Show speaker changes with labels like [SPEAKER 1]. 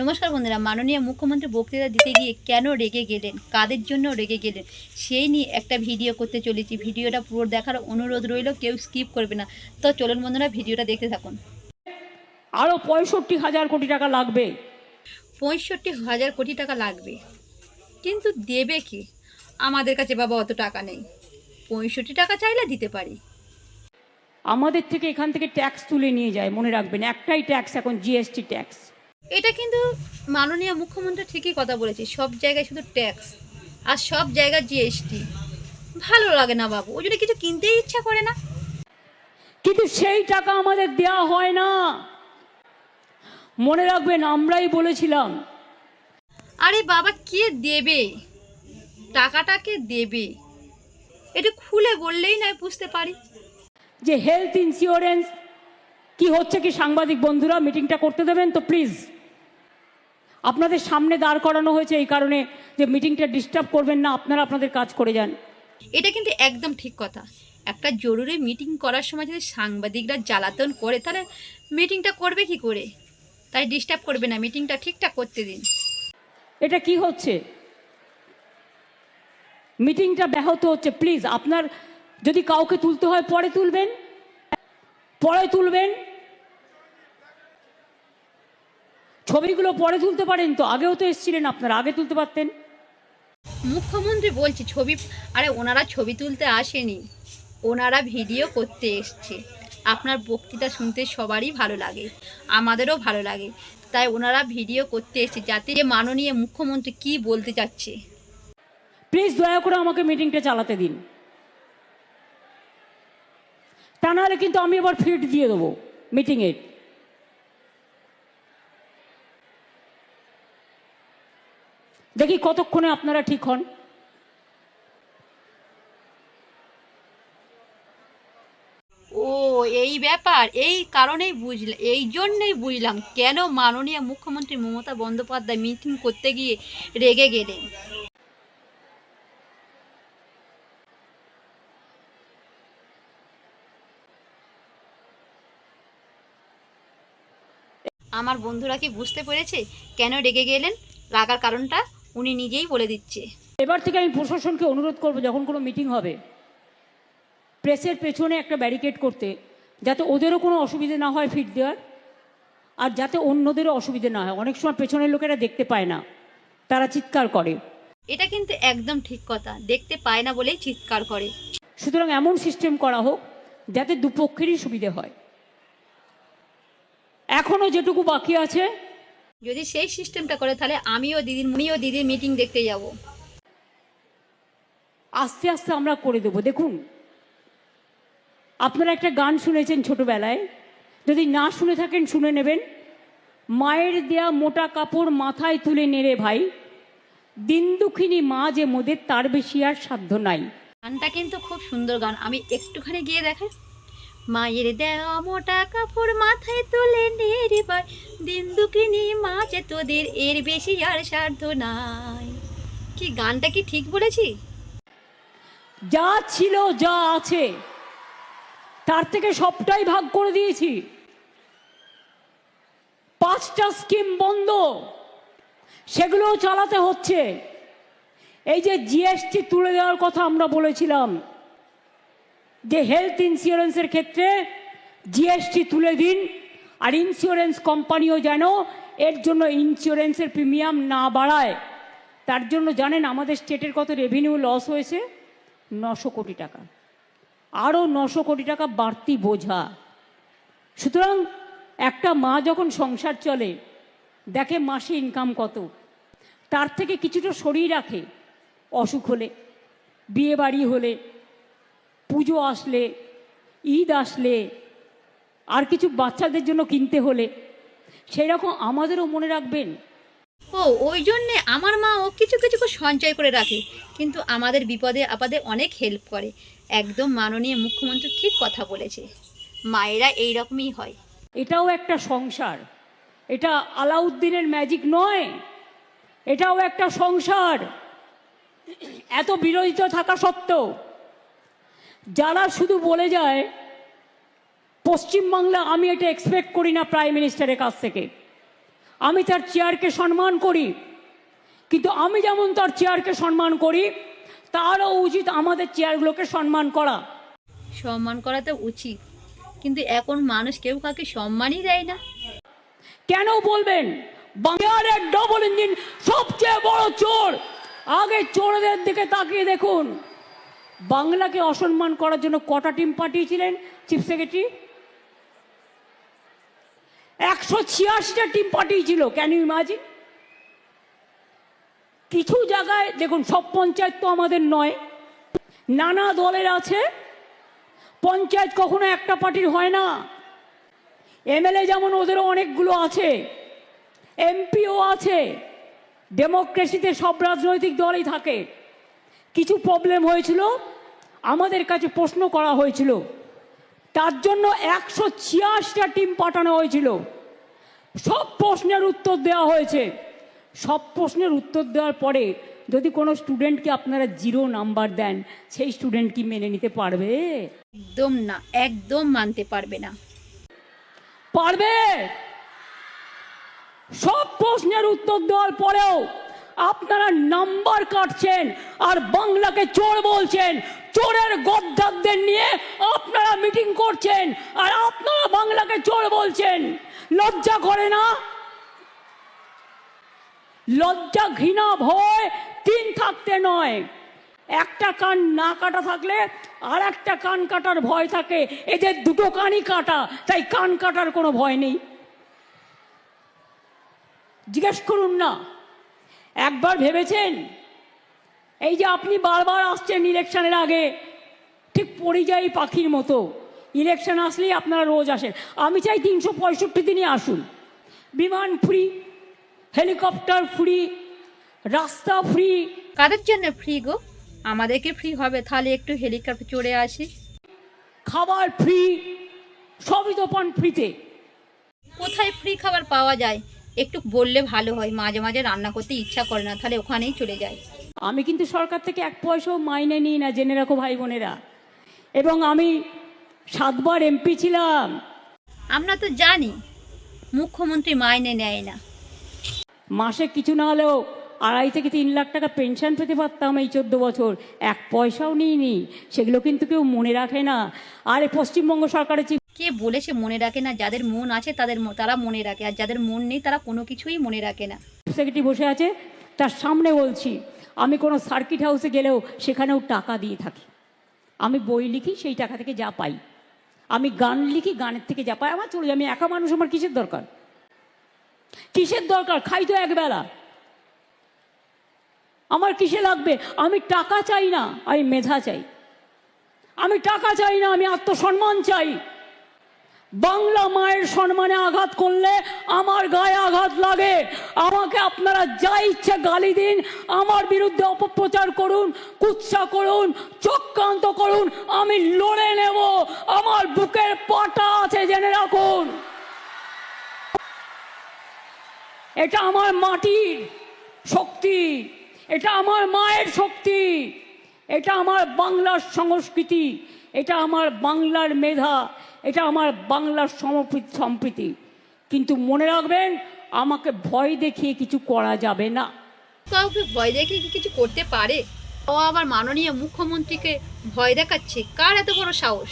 [SPEAKER 1] নমস্কার বন্ধুরা মাননীয় মুখ্যমন্ত্রী বক্তৃতা দিতে গিয়ে কেন রেগে গেলেন? কাদের জন্য রেগে গেলেন? সেই নিয়ে একটা ভিডিও করতে চলেছি। ভিডিওটা পুরো দেখার অনুরোধ রইল কেউ স্কিপ করবে না। তো চলুন বন্ধুরা ভিডিওটা দেখতে থাকুন।
[SPEAKER 2] আরও পঁয়ষট্টি হাজার কোটি টাকা লাগবে।
[SPEAKER 1] পঁয়ষট্টি হাজার কোটি টাকা লাগবে? কিন্তু দেবে কি? আমাদের কাছে বাবা অত টাকা নেই। পঁয়ষট্টি টাকা চাইলে দিতে পারি।
[SPEAKER 2] আমাদের থেকে এখান থেকে ট্যাক্স তুলে নিয়ে যায় মনে রাখবেন। একটাই ট্যাক্স এখন জিএসটি ট্যাক্স
[SPEAKER 1] এটা কিন্তু মাননীয় মুখ্যমন্ত্রী ঠিকই কথা বলেছে সব জায়গায় শুধু ট্যাক্স আর সব জায়গায় জিএসটি ভালো লাগে না বাবু ওই জন্য কিছু কিনতেই ইচ্ছা করে না।
[SPEAKER 2] কিন্তু সেই টাকা আমাদের দেয়া হয় না। মনে রাখবেন আমরাই বলেছিলাম।
[SPEAKER 1] আরে বাবা কে দেবে? টাকাটাকে দেবে? এটা খুলে বললেই নয় বুঝতে পারি।
[SPEAKER 2] যে হেলথ ইন্স্যুরেন্স কি হচ্ছে কি সাংবাদিক বন্ধুরা মিটিংটা করতে দেবেন তো প্লিজ আপনাদের সামনে দাঁড় করানো হয়েছে এই কারণে যে মিটিংটা ডিস্টার্ব করবেন না আপনারা আপনাদের কাজ করে যান।
[SPEAKER 1] এটা কিন্তু একদম ঠিক কথা। একটা জরুরি মিটিং করার সময় যদি সাংবাদিকরা জ্বালাতন করে তাহলে মিটিংটা করবে কি করে? তাই ডিস্টার্ব করবে না মিটিংটা ঠিকঠাক করতে দিন।
[SPEAKER 2] এটা কি হচ্ছে? মিটিংটা ব্যাহত হচ্ছে প্লিজ আপনার যদি কাউকে তুলতে হয় পরে তুলবেন। পরে তুলবেন। ছবিগুলো পরে তুলতে পারেন তো আগেও তো এসেছিলেন আপনারা আগে তুলতে পারতেন।
[SPEAKER 1] মুখ্যমন্ত্রী বলছে ছবি আরে ওনারা ছবি তুলতে আসেনি ওনারা ভিডিও করতে এসছে। আপনার বক্তৃতা শুনতে সবারই ভালো লাগে আমাদেরও ভালো লাগে। তাই ওনারা ভিডিও করতে এসছে যাতে যে মাননীয় মুখ্যমন্ত্রী কি বলতে চাচ্ছে।
[SPEAKER 2] প্লিজ দয়া করে আমাকে মিটিংটা চালাতে দিন। তা নাহলে কিন্তু আমি এবার ফিট দিয়ে দেবো মিটিংয়ের। দেখি কতক্ষণে আপনারা ঠিক হন।
[SPEAKER 1] ও, এই ব্যাপার, এই কারণেই বুঝলাম এই জন্যই বুঝলাম কেন মাননীয় মুখ্যমন্ত্রী মমতা বন্দ্যোপাধ্যায় মিটিং করতে গিয়ে রেগে গেলেন। আমার বন্ধুরা কি বুঝতে পেরেছে কেন রেগে গেলেন? রাগার কারণটা? উনি নিজেই বলে দিচ্ছে।
[SPEAKER 2] এবার থেকে আমি প্রশাসনকে অনুরোধ করব যখন কোনো মিটিং হবে প্রেসের পেছনে একটা ব্যারিকেড করতে যাতে ওদেরও কোনো অসুবিধে না হয় ফিট দেওয়ার আর যাতে অন্যদেরও অসুবিধে না হয়। অনেক সময় পেছনের লোকেরা দেখতে পায় না তারা চিৎকার করে।
[SPEAKER 1] এটা কিন্তু একদম ঠিক কথা দেখতে পায় না বলেই চিৎকার করে।
[SPEAKER 2] সুতরাং এমন সিস্টেম করা হোক যাতে দুপক্ষেরই সুবিধে হয়। এখনও যেটুকু বাকি আছে
[SPEAKER 1] যদি সেই সিস্টেমটা করে তাহলে আমিও দিদির আমিও দিদির মিটিং দেখতে যাব।
[SPEAKER 2] আস্তে আস্তে আমরা করে দেব। দেখুন আপনারা একটা গান শুনেছেন ছোটবেলায়। যদি না শুনে থাকেন শুনে নেবেন। মায়ের দেয়া মোটা কাপড় মাথায় তুলে নেড়ে ভাই। দিন দুঃখিনী মা যে মোদের তার বেশি আর সাধ্য নাই।
[SPEAKER 1] গানটা কিন্তু খুব সুন্দর গান। আমি একটুখানি গিয়ে দেখাই। মায়ের দেওয়া মোটা কাপড় মাথায় তুলে নেবার দিন দুকিনি মা যে তোদের এর বেশি আর সাধ্য নাই। কি গানটা কি ঠিক বলেছি?
[SPEAKER 2] যা ছিল, যা আছে, তার থেকে সবটাই ভাগ করে দিয়েছি। পাঁচটা স্কিম বন্ধ, সেগুলোও চালাতে হচ্ছে। এই যে জিএসটি তুলে দেওয়ার কথা আমরা বলেছিলাম যে হেলথ ইন্স্যুরেন্সের ক্ষেত্রে জিএসটি তুলে দিন, আর ইন্স্যুরেন্স কোম্পানিও যেন এর জন্য ইন্স্যুরেন্সের প্রিমিয়াম না বাড়ায়। তার জন্য জানেন আমাদের স্টেটের কত রেভিনিউ লস হয়েছে? নশো কোটি টাকা। আরও নশো কোটি টাকা বাড়তি বোঝা। সুতরাং একটা মা যখন সংসার চলে, দেখে মাসে ইনকাম কত। তার থেকে কিছুটা সরিয়ে রাখে। অসুখ হলে বিয়ে বাড়ি হলে পুজো আসলে ঈদ আসলে আর কিছু বাচ্চাদের জন্য কিনতে হলে সেই রকম আমাদেরও মনে রাখবেন।
[SPEAKER 1] ও ওই জন্যে আমার মা ও কিছু কিছু সঞ্চয় করে রাখে কিন্তু আমাদের বিপদে আপদে অনেক হেল্প করে। একদম মাননীয় মুখ্যমন্ত্রী ঠিক কথা বলেছে। মায়েরা এই রকমই হয়।
[SPEAKER 2] এটাও একটা সংসার। এটা আলাউদ্দিনের ম্যাজিক নয় এটাও একটা সংসার। এত বিরোধিতা থাকা সত্ত্বেও যারা শুধু বলে যায় পশ্চিমবাংলা আমি এটা এক্সপেক্ট করি না প্রাইম মিনিস্টারের কাছ থেকে। আমি তার চেয়ারকে সম্মান করি কিন্তু আমি যেমন তার চেয়ারকে সম্মান করি তারও উচিত আমাদের চেয়ারগুলোকে সম্মান করা।
[SPEAKER 1] সম্মান করা তো উচিত কিন্তু এখন মানুষ কেউ কাউকে সম্মানই দেয় না।
[SPEAKER 2] কেন বলবেন? বাংলার ডবল ইঞ্জিন সবচেয়ে বড় চোর। আগে চোরদের দিকে তাকিয়ে দেখুন। বাংলাকে অসম্মান করার জন্য কটা টিম পাঠিয়েছিলেন চিফ সেক্রেটারি একশো ছিয়াশিটা টিম পাঠিয়েছিল ক্যান ইউ ইমাজিন কিছু জায়গায়, দেখুন, সব পঞ্চায়েত তো আমাদের নয়, নানা দলের আছে, পঞ্চায়েত কখনো একটা পার্টির হয় না। এমএলএ যেমন ওদেরও অনেকগুলো আছে, এমপিও আছে ডেমোক্রেসিতে সব রাজনৈতিক দলই থাকে। কিছু প্রবলেম হয়েছিল আমাদের কাছে প্রশ্ন করা হয়েছিল। তার জন্য একশো ছিয়াশিটা টিম পাঠানো হয়েছিল। সব প্রশ্নের উত্তর দেওয়া হয়েছে। সব প্রশ্নের উত্তর দেওয়ার পরে যদি কোনো স্টুডেন্টকে আপনারা জিরো নাম্বার দেন সেই স্টুডেন্ট কি মেনে নিতে পারবে?
[SPEAKER 1] একদম না একদম মানতে পারবে না।
[SPEAKER 2] পারবে? সব প্রশ্নের উত্তর দেওয়ার পরেও আপনারা নাম্বার কাটছেন আর বাংলাকে চোর বলছেন। চোরের গদ্দারদের নিয়ে আপনারা মিটিং করছেন আর আপনারা বাংলাকে চোর বলছেন। লজ্জা করে না? লজ্জা ঘৃণা ভয় তিন থাকতে নয়। একটা কান না কাটা থাকলে আর একটা কান কাটার ভয় থাকে। এদের দুটো কানই কাটা, তাই কান কাটার কোনো ভয় নেই। জিজ্ঞেস করুন না। একবার ভেবেছেন? এই যে আপনি বারবার আসছেন ইলেকশনের আগে ঠিক পরিযায়ী পাখির মতো। ইলেকশন আসলেই আপনারা রোজ আসেন আমি চাই তিনশো পঁয়ষট্টি দিনই আসুন। বিমান ফ্রি হেলিকপ্টার ফ্রি রাস্তা ফ্রি।
[SPEAKER 1] কাদের জন্য ফ্রি গো? আমাদেরকে ফ্রি হবে তাহলে একটু হেলিকপ্টার চড়ে আসি।
[SPEAKER 2] খাবার ফ্রি সবই তো পান ফ্রিতে।
[SPEAKER 1] কোথায় ফ্রি খাবার পাওয়া যায়? একটু বললে ভালো হয় মাঝে মাঝে রান্না করতে ইচ্ছা করে না তাহলে ওখানেই চলে যায়।
[SPEAKER 2] আমি কিন্তু সরকার থেকে এক পয়সাও মাইনে নিই না জেনে রাখো ভাই বোনেরা। এবং আমি সাতবার এমপি ছিলাম।
[SPEAKER 1] আমরা তো জানি মুখ্যমন্ত্রী মাইনে নেয় না।
[SPEAKER 2] মাসে কিছু না হলেও আড়াই থেকে তিন লাখ টাকা পেনশন পেতে পারতাম এই চোদ্দ বছর। এক পয়সাও নিইনি সেগুলো কিন্তু কেউ মনে রাখে না। আর পশ্চিমবঙ্গ সরকারের
[SPEAKER 1] কে বলেছে মনে রাখে না, যাদের মন আছে তাদের তারা মনে রাখে, আর যাদের মন নেই তারা কোনো কিছুই মনে রাখে না।
[SPEAKER 2] সেক্রেটারি বসে আছে, তার সামনে বলছি, আমি কোনো সার্কিট হাউসে গেলেও সেখানেও টাকা দিয়ে থাকি। আমি বই লিখি, সেই টাকা থেকে যা পাই। আমি গান লিখি, গানের থেকে যা পাই, আমার চলে আমি একা মানুষ, আমার কিসের দরকার? কিসের দরকার? খাই তো একবেলা আমার কিসে লাগবে? আমি টাকা চাই না, আমি মেধা চাই। আমি টাকা চাই না, আমি আত্মসম্মান চাই। বাংলা মায়ের সম্মানে আঘাত করলে আমার গায়ে আঘাত লাগে। আমাকে আপনারা যা ইচ্ছে গালি দিন, আমার বিরুদ্ধে অপপ্রচার করুন, কুৎসা করুন, চক্রান্ত করুন, আমি লড়ে নেব। আমার বুকের পাটা আছে জেনে রাখুন। এটা আমার মাটির শক্তি, এটা আমার মায়ের শক্তি, এটা আমার বাংলার সংস্কৃতি, এটা আমার বাংলার মেধা এটা আমার বাংলার সমপ্রীতি সম্প্রীতি। কিন্তু মনে রাখবেন, আমাকে ভয় দেখিয়ে কিছু করা যাবে না।
[SPEAKER 1] কাউকে ভয় দেখিয়ে কি কিছু করতে পারে? ও আবার মাননীয় মুখ্যমন্ত্রীকে ভয় দেখাচ্ছে। কার এত বড় সাহস?